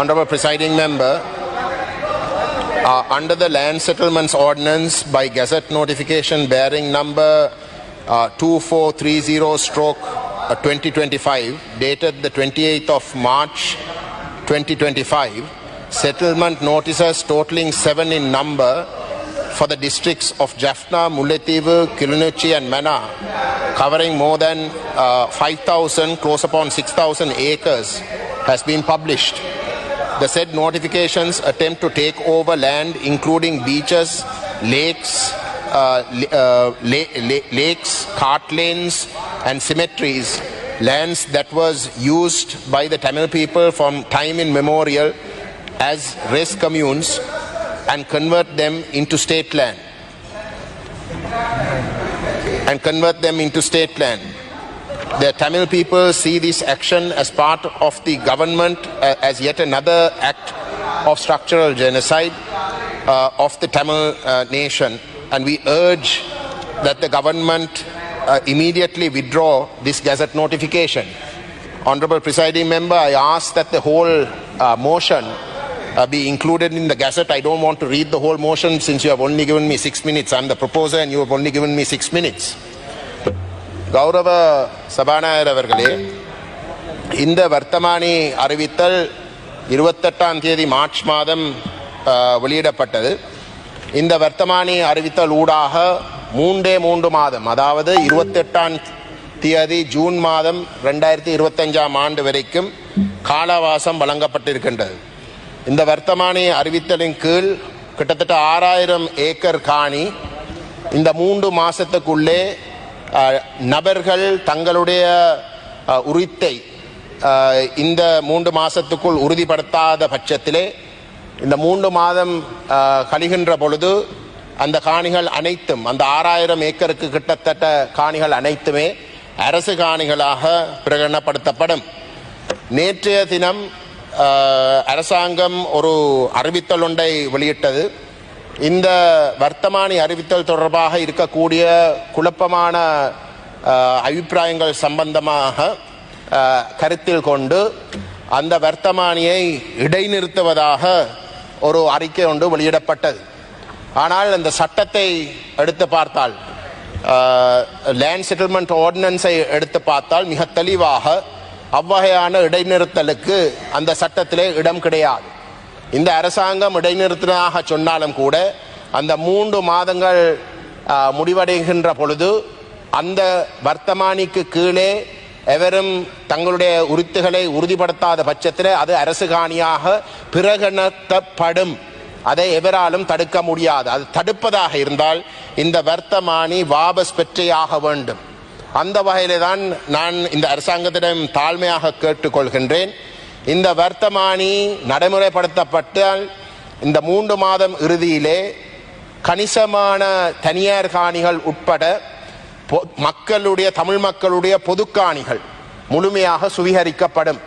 Honorable Presiding Member, uh, under the Land Settlements Ordinance by Gazette notification bearing number uh, 2430 stroke uh, 2025, dated the 28th of March 2025, settlement notices totaling seven in number for the districts of Jaffna, Mullaitivu, Kilunurchi and Mana, covering more than uh, 5,000, close upon 6,000 acres, has been published. The said notifications attempt to take over land including beaches, lakes, uh, uh, la- la- lakes, cart lanes, and cemeteries, lands that was used by the Tamil people from time immemorial as rest communes, and convert them into state land. And convert them into state land. The Tamil people see this action as part of the government uh, as yet another act of structural genocide uh, of the Tamil uh, nation, and we urge that the government uh, immediately withdraw this gazette notification. Honorable presiding member, I ask that the whole uh, motion uh, be included in the gazette. I don't want to read the whole motion since you have only given me six minutes. I'm the proposer and you have only given me six minutes. கௌரவ சபாநாயகர் அவர்களே இந்த வர்த்தமானி அறிவித்தல் இருபத்தெட்டாம் தேதி March மாதம் வெளியிடப்பட்டது. இந்த வர்த்தமானி அறிவித்தல் ஊடாக மூன்றே மூன்று மாதம் அதாவது இருபத்தெட்டாம் தேதி ஜூன் மாதம் ரெண்டாயிரத்தி இருபத்தஞ்சாம் ஆண்டு வரைக்கும் காலவாசம் வழங்கப்பட்டிருக்கின்றது. இந்த வர்த்தமானி அறிவித்தலின் கீழ் கிட்டத்தட்ட ஆறாயிரம் ஏக்கர் காணி இந்த மூன்று மாதத்துக்குள்ளே நபர்கள் தங்களுடைய உரித்தை இந்த மூன்று மாதத்துக்குள் உறுதிப்படுத்தாத பட்சத்திலே இந்த மூன்று மாதம் கழிகின்ற பொழுது அந்த காணிகள் அனைத்தும் அந்த ஆறாயிரம் ஏக்கருக்கு கிட்டத்தட்ட காணிகள் அனைத்துமே அரசு காணிகளாக பிரகடனப்படுத்தப்படும். நேற்றைய தினம் அரசாங்கம் ஒரு அறிவித்தல் ஒன்றை வெளியிட்டது. இந்த வர்த்தமானி அறிவித்தல் தொடர்பாக இருக்கக்கூடிய குழப்பமான அபிப்பிராயங்கள் சம்பந்தமாக கருத்தில் கொண்டு அந்த வர்த்தமானியை இடைநிறுத்துவதாக ஒரு அறிக்கை ஒன்று வெளியிடப்பட்டது. ஆனால் அந்த சட்டத்தை எடுத்து பார்த்தால் லேண்ட் செட்டில்மெண்ட் ஆர்டினன்ஸை எடுத்து பார்த்தால் மிக தெளிவாக அவ்வகையான இடைநிறுத்தலுக்கு அந்த சட்டத்திலே இடம் கிடையாது. இந்த அரசாங்கம் இடைநிறுத்தினதாக சொன்னாலும் கூட அந்த மூன்று மாதங்கள் முடிவடைகின்ற பொழுது அந்த வர்த்தமானிக்கு கீழே எவரும் தங்களுடைய உரித்துகளை உறுதிப்படுத்தாத பட்சத்தில் அது அரசு காணியாக பிரகடனத்தப்படும் அதை எவராலும் தடுக்க முடியாது. அது தடுப்பதாக இருந்தால் இந்த வர்த்தமானி வாபஸ் பெற்றையாக வேண்டும். அந்த வகையில்தான் நான் இந்த அரசாங்கத்திடம் தாழ்மையாக கேட்டுக்கொள்கின்றேன். இந்த வர்த்தமானி நடைமுறைப்படுத்தப்பட்டால் இந்த மூன்று மாதம் இறுதியிலே கணிசமான தனியார் காணிகள் உட்பட பொ- மக்களுடைய தமிழ் மக்களுடைய பொதுக்காணிகள் முழுமையாக சுவீகரிக்கப்படும்.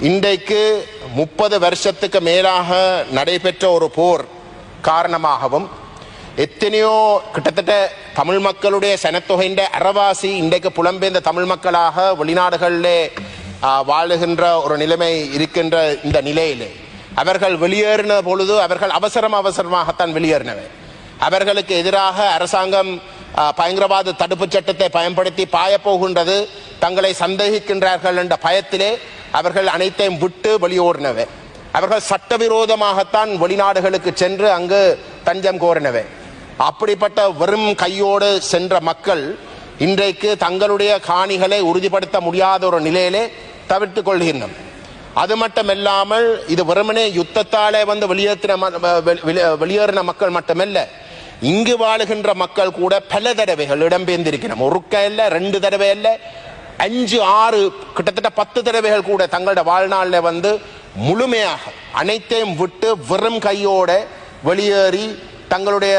இன்றைக்கு முப்பது வருஷத்துக்கு மேலாக நடைபெற்ற ஒரு போர் காரணமாகவும் எத்தனையோ கிட்டத்தட்ட தமிழ் மக்களுடைய சனத்தொகையின் அறவாசி இன்றைக்கு புலம்பெயர்ந்த தமிழ் மக்களாக வெளிநாடுகளிலே வாழுகின்ற ஒரு நிலைமை இருக்கின்ற இந்த நிலையிலே. அவர்கள் வெளியேறின பொழுது அவர்கள் அவசரம் அவசரமாகத்தான் வெளியேறினவை. அவர்களுக்கு எதிராக அரசாங்கம் பயங்கரவாத தடுப்புச் சட்டத்தை பயன்படுத்தி பாயப்போகின்றது தங்களை சந்தேகிக்கின்றார்கள் என்ற பயத்திலே அவர்கள் அனைத்தையும் விட்டு வெளியோடினவை அவர்கள் சட்டவிரோதமாகத்தான் வெளிநாடுகளுக்கு சென்று அங்கு தஞ்சம் கோரினவை. அப்படிப்பட்ட வெறும் கையோடு சென்ற மக்கள் இன்றைக்கு தங்களுடைய காணிகளை உறுதிப்படுத்த முடியாத ஒரு நிலையிலே தவிர்த்து கொள்கின்றனர் அது மட்டுமல்லாமல் இது வெறுமனே யுத்தத்தாலே வந்து வெளியேற்றின ம- வெளியேறின மக்கள் மட்டுமல்ல இங்கு வாழுகின்ற மக்கள் கூட பல தடவைகள் இடம்பெயர்ந்திருக்கிறோம் ஒருக்க இல்ல ரெண்டு தடவை இல்ல அஞ்சு ஆறு கிட்டத்தட்ட பத்து தடவைகள் கூட தங்களோட வாழ்நாளில் வந்து முழுமையாக அனைத்தையும் விட்டு வெறும் கையோட வெளியேறி தங்களுடைய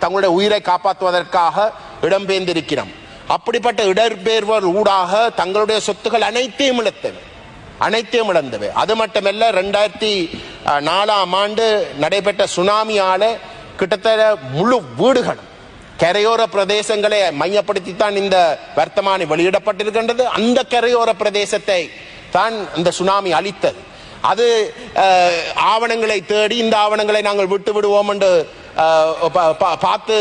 தங்களுடைய உயிரை காப்பாற்றுவதற்காக இடம்பெயர்ந்திருக்கிறோம் அப்படிப்பட்ட இடர்பெயர்வர் ஊடாக தங்களுடைய சொத்துக்கள் அனைத்தையும் இழத்தவை அனைத்தையும் இழந்தவை அது மட்டுமல்ல ரெண்டாயிரத்தி நாலாம் ஆண்டு நடைபெற்ற சுனாமியால கிட்டத்தட்ட முழு வீடுகளும் கரையோர பிரதேசங்களை மையப்படுத்தித்தான் இந்த வர்த்தமானி வெளியிடப்பட்டிருக்கின்றது. அந்த கரையோர பிரதேசத்தை தான் இந்த சுனாமி அளித்தது அது ஆவணங்களை தேடி இந்த ஆவணங்களை நாங்கள் விட்டு விடுவோம் என்று பார்த்து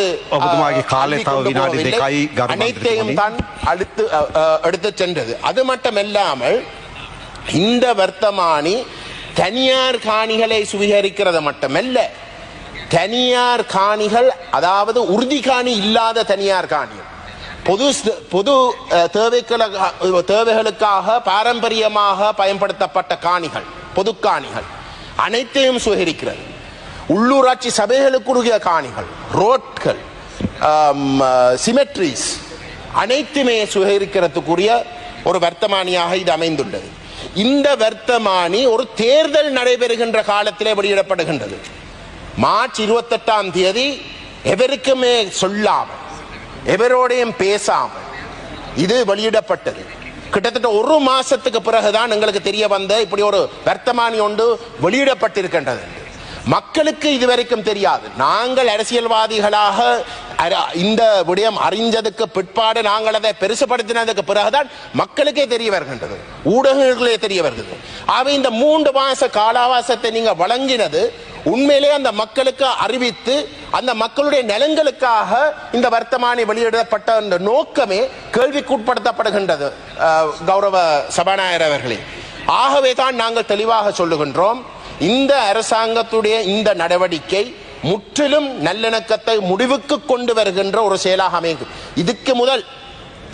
அனைத்தையும் தான் அடுத்து எடுத்து சென்றது அது மட்டுமல்லாமல் இந்த வர்த்தமானி தனியார் காணிகளை சுவீகரிக்கிறது மட்டுமல்ல தனியார் காணிகள் அதாவது உறுதி காணி இல்லாத தனியார் காணிகள் பொது பொது தேவைகளுக்கு தேவைகளுக்காக பாரம்பரியமாக பயன்படுத்தப்பட்ட காணிகள் பொது காணிகள் அனைத்தையும் சுவீகரிக்கிறது உள்ளூராட்சி சபைகளுக்குரிய காணிகள் ரோட்கள் சிமெட்ரிஸ் அனைத்துமே சுகரிக்கிறதுக்குரிய ஒரு வர்த்தமானியாக இது அமைந்துள்ளது. இந்த வர்த்தமானி ஒரு தேர்தல் நடைபெறுகின்ற காலத்திலே வெளியிடப்படுகின்றது. மார்ச் இருபத்தெட்டாம் தேதி எவருக்குமே சொல்லாமல் எவரோடையும் பேசாமல் இது வெளியிடப்பட்டது. கிட்டத்தட்ட ஒரு மாசத்துக்கு பிறகுதான் எங்களுக்கு தெரிய வந்த இப்படி ஒரு வர்த்தமானி ஒன்று வெளியிடப்பட்டிருக்கின்றது. என்று. மக்களுக்கு இதுவரைக்கும் தெரியாது. நாங்கள் அரசியல்வாதிகளாக இந்த விடயம் அறிஞ்சதுக்கு பிற்பாடு நாங்கள் அதை பெருசுபடுத்தினதுக்கு பிறகுதான் மக்களுக்கே தெரிய வருகின்றது. ஊடகங்களே தெரிய வருகிறது. அவை இந்த மூன்று மாச காலாவாசத்தை நீங்க வழங்கினது உண்மையிலே அந்த மக்களுக்கு அறிவித்து அந்த மக்களுடைய நலன்களுக்காக இந்த வர்த்தமானி வெளியிடப்பட்ட அந்த நோக்கமே கேள்விக்குட்படுத்தப்படுகின்றது கௌரவ சபாநாயகர் அவர்களே. ஆகவே தான் நாங்கள் தெளிவாக சொல்லுகின்றோம் இந்த அரசாங்கத்துடைய இந்த நடவடிக்கை முற்றிலும் நல்லிணக்கத்தை முடிவுக்கு கொண்டு வருகின்ற ஒரு செயலாக அமையும் இதுக்கு முதல்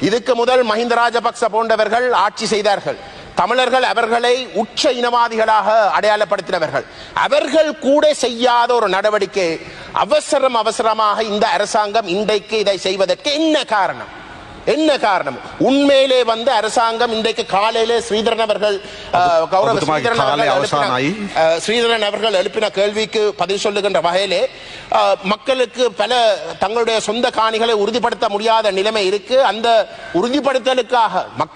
இதுக்கு முதல் மஹிந்த ராஜபக்ச போன்றவர்கள் ஆட்சி செய்தார்கள். தமிழர்கள் அவர்களை உச்ச இனவாதிகளாக அடையாளப்படுத்தினவர்கள். அவர்கள் கூட செய்யாத ஒரு நடவடிக்கை அவசரம் அவசரமாக இந்த அரசாங்கம் இன்றைக்கு இதை செய்வதற்கு என்ன காரணம்? என்ன காரணம் உண்மையிலே வந்து அரசாங்கம் இன்றைக்கு காலையிலே ஸ்ரீதரன் அவர்கள் கௌரவ ஸ்ரீதரன் அவர்கள் எழுப்பின- அவசானாயி. அஹ், ஸ்ரீதரன் அவர்கள் எழுப்பின கேள்விக்கு பதில் சொல்லுகின்ற வகையிலே மக்களுக்கு பல தங்களுடைய சொந்த காணிகளை உறுதிப்படுத்த முடியாத நிலைமை இருக்கு அந்த உறுதிப்படுத்தலுக்காக மக்கள்